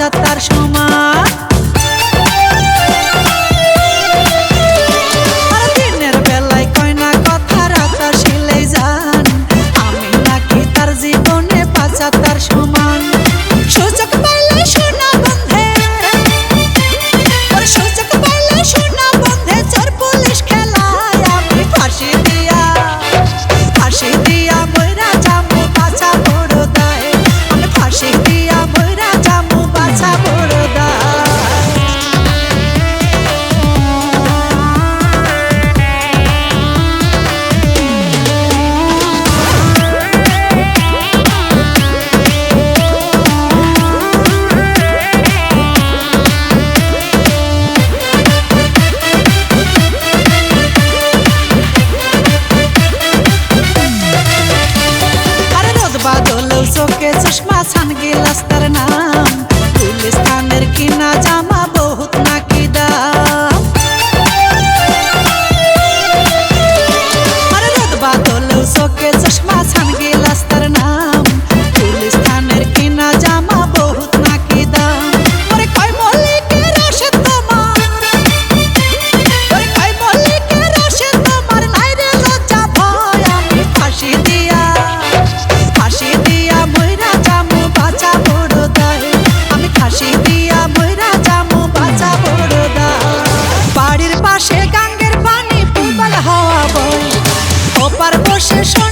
বাচ্চা তার সমান দিনের বেলায় কয় না কথা নাকি তার জীবনে বাচ্চা তার সমান। কিনা জাম Shush, shush, shush.